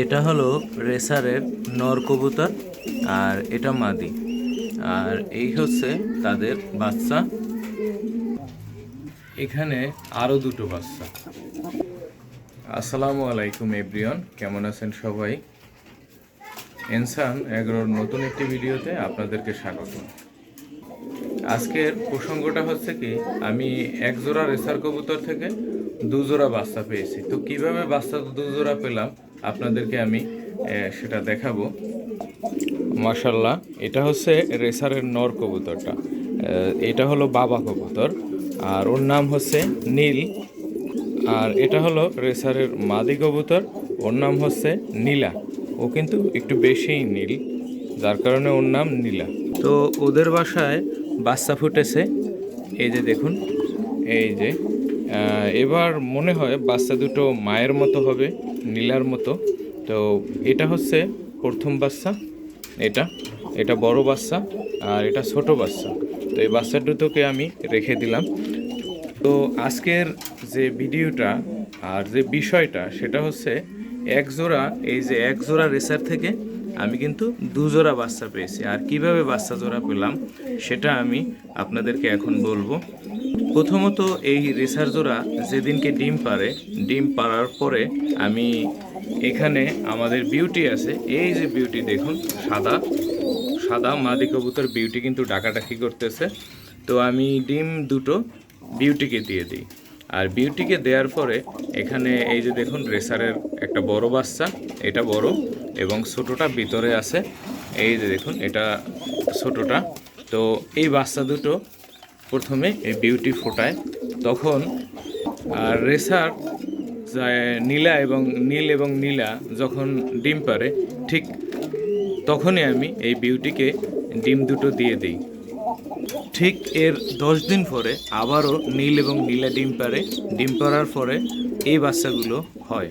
এটা হলো রেসারের নর কবুতর আর এটা মাদি। আর এই হচ্ছে তাদের বাচ্চা। এখানে আরও দুটো বাচ্চা। আসসালামু আলাইকুম, এভরিওয়ান। কেমন আছেন সবাই? এনসান এগারোর নতুন একটি ভিডিওতে আপনাদেরকে স্বাগত। আজকের প্রসঙ্গটা হচ্ছে কি, আমি এক জোড়া রেসার কবুতর থেকে দুজোড়া বাচ্চা পেয়েছি। তো কীভাবে বাচ্চা দু জোড়া পেলাম? আপনাদেরকে আমি সেটা দেখাবো। মাশাল্লাহ এটা হচ্ছে রেসারের নর কবুতরটা। এটা হলো বাবা কবুতর, আর ওর নাম হচ্ছে নীল। আর এটা হলো রেসারের মাদি কবুতর, ওর নাম হচ্ছে নীলা। ও কিন্তু একটু বেশিই নীল, যার কারণে ওর নাম নীলা। তো ওদের বাসায় বাচ্চা ফুটেছে। এই যে দেখুন, এই যে এবার মনে হয় বাচ্চা দুটো মায়ের মতো হবে, নীলার মতো। তো এটা হচ্ছে প্রথম বাচ্চা, এটা এটা বড় বাচ্চা আর এটা ছোট বাচ্চা। তো এই বাচ্চা দুটোকে আমি রেখে দিলাম। তো আজকের যে ভিডিওটা আর যে বিষয়টা, সেটা হচ্ছে এক জোড়া, এই যে এক জোড়া রেসার থেকে আমি কিন্তু দু জোড়া বাচ্চা পেয়েছি। আর কীভাবে বাচ্চা জোড়া পেলাম, সেটা আমি আপনাদেরকে এখন বলব। প্রথমত এই রেসার জোড়া যেদিনকে ডিম পারে ডিম পাড়ার পরে আমি এখানে আমাদের বিউটি আছে। এই যে বিউটি দেখুন, সাদা সাদা মাদি কবুতর বিউটি কিন্তু ডাকাডাকি করতেছে। তো আমি ডিম দুটো বিউটিকে দিয়ে দিই। আর বিউটিকে দেওয়ার পরে এখানে এই যে দেখুন, রেসারের একটা বড় বাচ্চা, এটা বড় এবং ছোটোটা ভিতরে আছে। এই যে দেখুন, এটা ছোটোটা। তো এই বাচ্চা দুটো প্রথমে এই বিউটি ফোটায়, তখন, আর রেসার নীলা এবং নীল এবং নীলা যখন ডিম পারে ঠিক তখনই আমি এই বিউটিকে ডিম দুটো দিয়ে দিই। ঠিক এর দশ দিন পরে আবারও নীল এবং নীলা ডিম পারে ডিম পাড়ার পরে এই বাচ্চাগুলো হয়।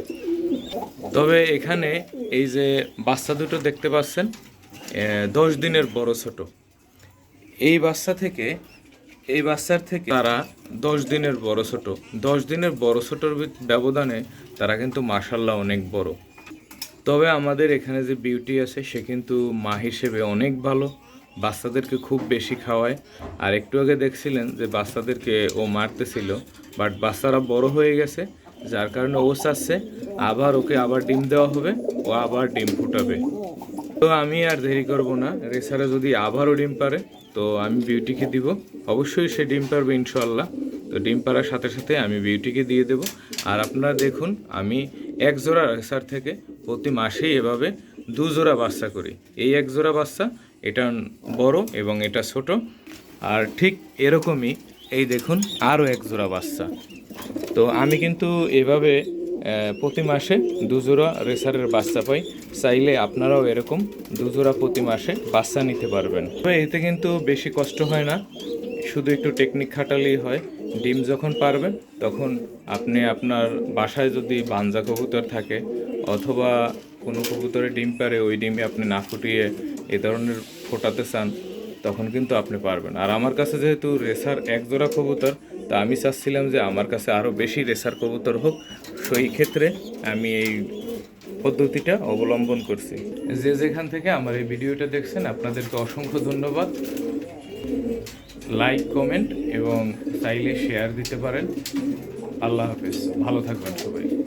তবে এখানে এই যে বাচ্চা দুটো দেখতে পাচ্ছেন দশ দিনের বড় ছোট। এই বাচ্চা থেকে এই বাচ্চার থেকে তারা দশ দিনের বড় ছোট। দশ দিনের বড় ছোটোর ব্যবধানে তারা কিন্তু মাসাল্লাহ অনেক বড়। তবে আমাদের এখানে যে বিউটি আছে, সে কিন্তু মা হিসেবে অনেক ভালো। বাচ্চাদেরকে খুব বেশি খাওয়ায়। আর একটু আগে দেখছিলেন যে বাচ্চাদেরকে ও মারতেছিল, বাট বাচ্চারা বড় হয়ে গেছে, যার কারণে ও চাচ্ছে আবার ওকে আবার ডিম দেওয়া হবে, ও আবার ডিম ফুটাবে। তো আমি আর দেরি করব না। রেসারে যদি আবারও ডিম পারে, তো আমি বিউটিকে দিব। অবশ্যই সে ডিম পারবে ইনশাল্লাহ তো ডিম পাড়ার সাথে সাথে আমি বিউটিকে দিয়ে দেব। আর আপনারা দেখুন, আমি এক জোড়া রেসার থেকে প্রতি মাসেই এভাবে দু জোড়া বাচ্চা করি। এই এক জোড়া বাচ্চা, এটা বড় এবং এটা ছোট। আর ঠিক এরকমই এই দেখুন, আরও এক জোড়া বাচ্চা। তো আমি কিন্তু এভাবে প্রতি মাসে দুজোড়া রেসারের বাচ্চা পাই। চাইলে আপনারাও এরকম দুজোড়া প্রতি মাসে বাচ্চা নিতে পারবেন। তবে এতে কিন্তু বেশি কষ্ট হয় না। শুধু একটু টেকনিক খাটালেই হয়। ডিম যখন পারবেন, তখন আপনি আপনার বাসায় যদি বাঞ্জা কবুতর থাকে অথবা কোনো কবুতরে ডিম পারে, ওই ডিমে আপনি না ফুটিয়ে এ ধরনের ফোটাতে চান, তখন কিন্তু আপনি পারবেন। আর আমার কাছে যেহেতু রেসার এক জোড়া কবুতর তা আমি চাচ্ছিলাম যে আমার কাছে আরও বেশি রেসার কবুতর হোক। সেই ক্ষেত্রে আমি এই পদ্ধতিটা অবলম্বন করছি। যে যেখান থেকে আমার এই ভিডিওটা দেখছেন, আপনাদেরকে অসংখ্য ধন্যবাদ। লাইক কমেন্ট এবং চাইলে শেয়ার দিতে পারেন। আল্লাহ হাফেজ। ভালো থাকবেন সবাই।